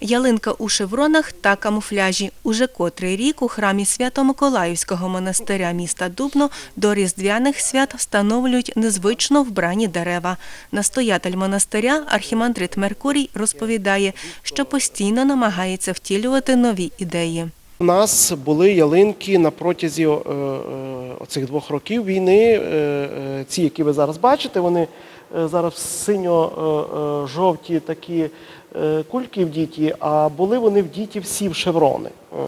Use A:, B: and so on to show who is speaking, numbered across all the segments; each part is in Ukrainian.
A: Ялинка у шевронах та камуфляжі. Уже котрий рік у храмі Свято-Миколаївського монастиря міста Дубно до різдвяних свят встановлюють незвично вбрані дерева. Настоятель монастиря архімандрит Меркурій розповідає, що постійно намагається втілювати нові ідеї.
B: У нас були ялинки на протязі е, е, оцих двох років війни. Е, Ці, які ви зараз бачите, вони зараз синьо-жовті такі е, кульки вдіті, а були вони вдіті всі в шеврони. Е.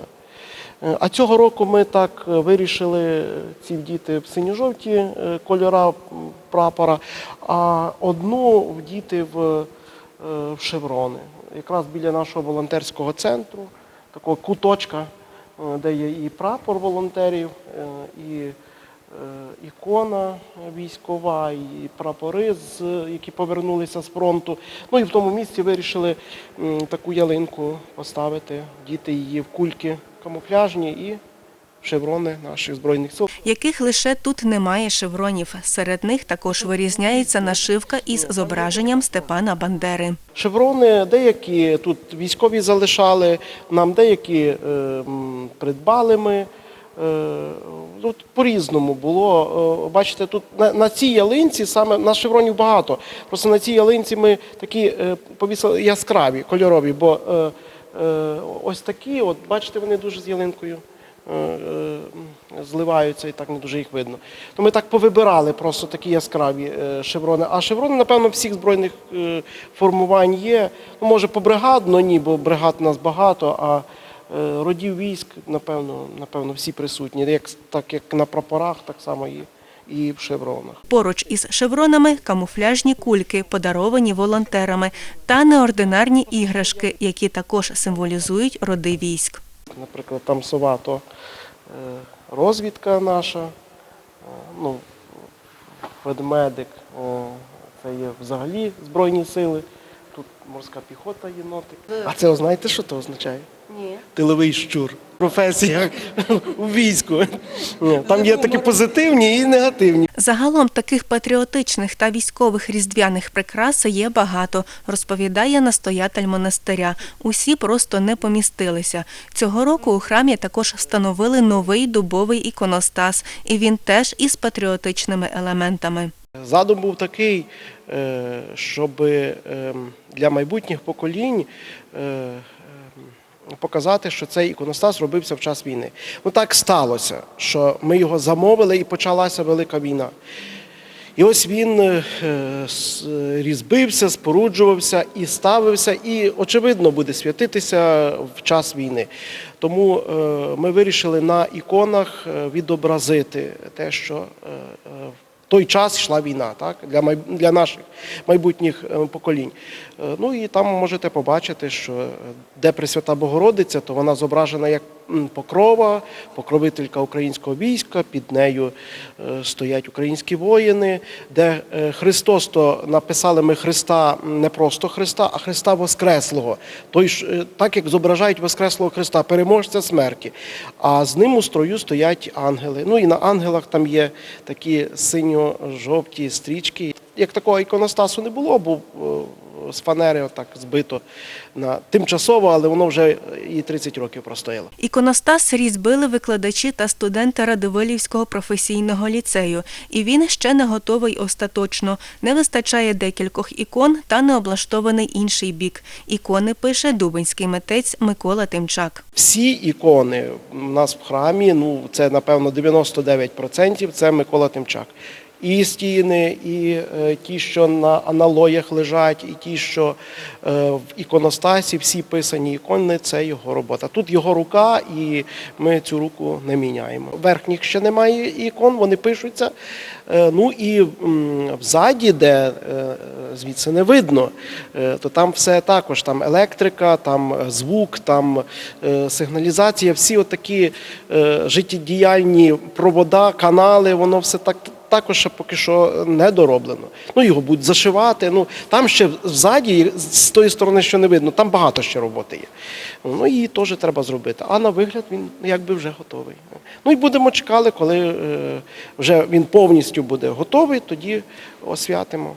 B: Е, А цього року ми так вирішили ці вдіти в синьо-жовті кольора прапора, а одну вдіти в, в шеврони. Якраз біля нашого волонтерського центру, такого куточка, де є і прапор волонтерів, і ікона військова, і прапори, які повернулися з фронту. Ну і в тому місці вирішили таку ялинку поставити, діти її в кульки камуфляжні і шеврони наших збройних сил.
A: яких лише тут немає шевронів. Серед них також вирізняється нашивка із зображенням Степана Бандери.
B: Шеврони деякі тут військові залишали, нам деякі е, придбали ми. Тут по-різному було. Е, Бачите, тут на, на цій ялинці саме на шевронів багато. Просто на цій ялинці ми такі е, повісили яскраві, кольорові, бо е, е, ось такі, от бачите, вони дуже з ялинкою е, зливаються і так не дуже їх видно. То ми так повибирали просто такі яскраві шеврони. А шеврони, напевно, всіх збройних формувань є. Ну, може, побригадно ні, бо бригад у нас багато, а родів військ, напевно, напевно, всі присутні. Як, так як на прапорах, так само і, і в шевронах.
A: Поруч із шевронами камуфляжні кульки, подаровані волонтерами, та неординарні іграшки, які також символізують роди військ.
B: Наприклад, там сова, то е, розвідка наша, е, ну, ведмедик, е, це є взагалі Збройні сили, тут морська піхота єнотик. А це знаєте, що це означає?
A: Ні.
B: Тиловий щур. Професія у війську. Ні, Там є такі позитивні і негативні.
A: Загалом таких патріотичних та військових різдвяних прикрас є багато, розповідає настоятель монастиря. Усі просто не помістилися. Цього року у храмі також встановили новий дубовий іконостас, і він теж із патріотичними елементами.
B: Задум був такий, е, щоб ем, для майбутніх поколінь е, показати, що цей іконостас робився в час війни. Ну так сталося, що ми його замовили і почалася велика війна. І ось він е, різбився, споруджувався і ставився, і, очевидно, буде святитися в час війни. Тому е, ми вирішили на іконах е, відобразити те, що е, е, в той час йшла війна, так, для, май- для наших майбутніх е, поколінь. Е, Ну і там можете побачити, що е, де Пресвята Богородиця, то вона зображена як покрова, покровителька українського війська, під нею е, стоять українські воїни, де е, Христос, то написали ми Христа не просто Христа, а Христа Воскреслого. Той е, так як зображають Воскреслого Христа, переможця смерті. А з ним у строю стоять ангели. Ну і на ангелах там є такі синьо-жовті стрічки. Як такого іконостасу не було, був е, з фанери отак збито на тимчасово, але воно вже і 30 років простояло.
A: Іконостас різьбили викладачі та студенти Радивилівського професійного ліцею, і він ще не готовий остаточно. Не вистачає декількох ікон та не облаштований інший бік. Ікони пише дубинський митець Микола Тимчак.
B: Всі ікони у нас в храмі, ну це напевно 99% це Микола Тимчак. І стіни, і е, ті, що на аналоях лежать, і ті, що е, в іконостасі, всі писані ікони, це його робота. Тут його рука, і ми цю руку не міняємо. Верхніх ще немає ікон, вони пишуться. Е, ну і взаді, де звідси не видно, то там все також, там електрика, там звук, там сигналізація, всі отакі життєдіяльні провода, канали, воно все так. Також ще поки що не дороблено. Ну, його будуть зашивати. Ну, там ще ззаді, з тої сторони, що не видно, там багато ще роботи є. Ну, її теж треба зробити. А на вигляд він якби вже готовий. Ну і будемо чекати, коли е, вже він повністю буде готовий, тоді освятимо.